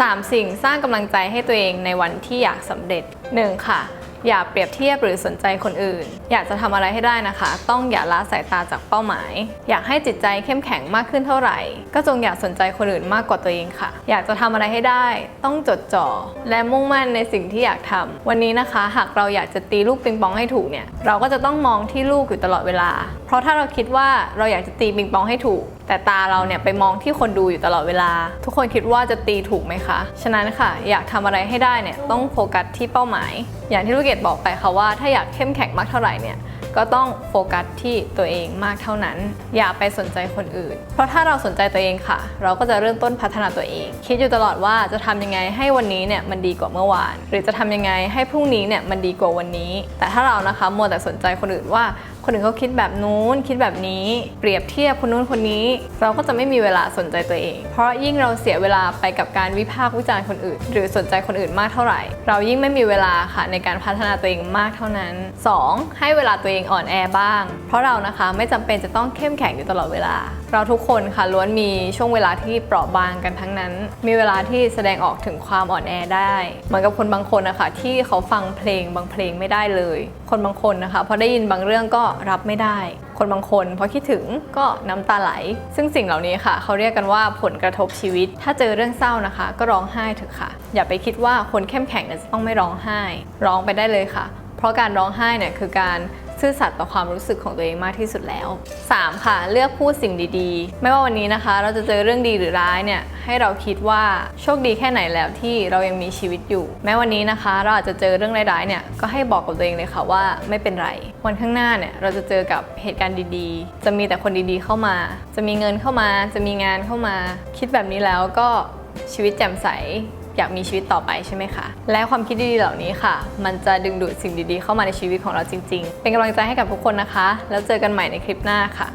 3 สิ่งสร้างกำลังใจให้ตัวเองในวันที่อยากสำเร็จ 1. ค่ะ อย่าเปรียบเทียบหรือสนใจคนอื่น อยากจะทำอะไรให้ได้นะคะ ต้องอย่าละสายตาจากเป้าหมาย อยากให้จิตใจเข้มแข็งมากขึ้นเท่าไหร่ ก็จงอย่าสนใจคนอื่นมากกว่าตัวเองค่ะ อยากจะทำอะไรให้ได้ ต้องจดจ่อ และมุ่งมั่นในสิ่งที่อยากทำวันนี้นะคะ หากเราอยากจะตีลูกปิงปองให้ถูกเนี่ยเราก็จะต้องมองที่ลูกอยู่ตลอดเวลาเพราะถ้าเราคิดว่าเราอยากจะตีปิงปองให้ถูก แต่ตาเราเนี่ยไปมองที่คนดูอยู่ตลอดเวลา ทุกคนคิดว่าจะตีถูกไหมคะ ฉะนั้นค่ะ อยากทำอะไรให้ได้เนี่ยต้องโฟกัสที่เป้าหมาย อย่างที่ลูกเกดบอกไปค่ะว่าถ้าอยากเข้มแข็งมากเท่าไหร่เนี่ยก็ต้องโฟกัสที่ตัวเองมากเท่านั้น อย่าไปสนใจคนอื่น เพราะถ้าเราสนใจตัวเองค่ะ เราก็จะเริ่มต้นพัฒนาตัวเอง คิดอยู่ตลอดว่าจะทำยังไงให้วันนี้เนี่ยมันดีกว่าเมื่อวาน หรือจะทำยังไงให้พรุ่งนี้เนี่ยมันดีกว่าวันนี้ แต่ถ้าเรานะคะมัวแต่สนใจคนอื่นว่า คนอื่นเขาคิดแบบนู้นคิดแบบนี้ เปรียบเทียบคนนู้นคนนี้ เราก็จะไม่มีเวลาสนใจตัวเอง เพราะยิ่งเราเสียเวลาไปกับการวิพากษ์วิจารณ์คนอื่น หรือสนใจคนอื่นมากเท่าไหร่ เรายิ่งไม่มีเวลาค่ะในการพัฒนาตัวเองมากเท่านั้น 2. ให้เวลาตัวเองอ่อนแอบ้าง เพราะเรานะคะไม่จำเป็นจะต้องเข้มแข็งอยู่ตลอดเวลา เราทุกคนค่ะล้วนมีช่วงเวลาที่เปราะบางกันทั้งนั้น มีเวลาที่แสดงออกถึงความอ่อนแอได้เหมือนกับคนบางคนนะคะที่เขาฟังเพลงบางเพลงไม่ได้เลย คนบางคนนะคะพอได้ยินบางเรื่องก็รับไม่ได้ คนบางคนพอคิดถึงก็น้ำตาไหล ซึ่งสิ่งเหล่านี้ค่ะ เขาเรียกกันว่าผลกระทบชีวิต ถ้าเจอเรื่องเศร้านะคะ ก็ร้องไห้เถอะค่ะ อย่าไปคิดว่าคนเข้มแข็งจะต้องไม่ร้องไห้ ร้องไปได้เลยค่ะ เพราะการร้องไห้เนี่ยคือการซื่อสัตย์ต่อความรู้สึกของตัวเองมากที่สุดแล้ว 3. ค่ะ เลือกพูดสิ่งดีๆ ไม่ว่าวันนี้นะคะ เราจะเจอเรื่องดีหรือร้ายเนี่ยให้เราคิดว่าโชคดีแค่ไหนแล้วที่เรายังมีชีวิตอยู่ แม้วันนี้นะคะ เราอาจจะเจอเรื่องร้ายๆเนี่ยก็ให้บอกกับตัวเองเลยค่ะว่าไม่เป็นไร วันข้างหน้าเนี่ยเราจะเจอกับเหตุการณ์ดีๆ จะมีแต่คนดีๆเข้ามา จะมีเงินเข้ามา จะมีงานเข้ามา คิดแบบนี้แล้วก็ชีวิตแจ่มใส อยากมีชีวิตต่อไปใช่ไหมคะ และความคิดดีๆเหล่านี้ค่ะ มันจะดึงดูดสิ่งดีๆ เข้ามาในชีวิตของเราจริง ๆ เป็นกำลังใจให้กับทุกคนนะคะ แล้วเจอกันใหม่ในคลิปหน้าค่ะ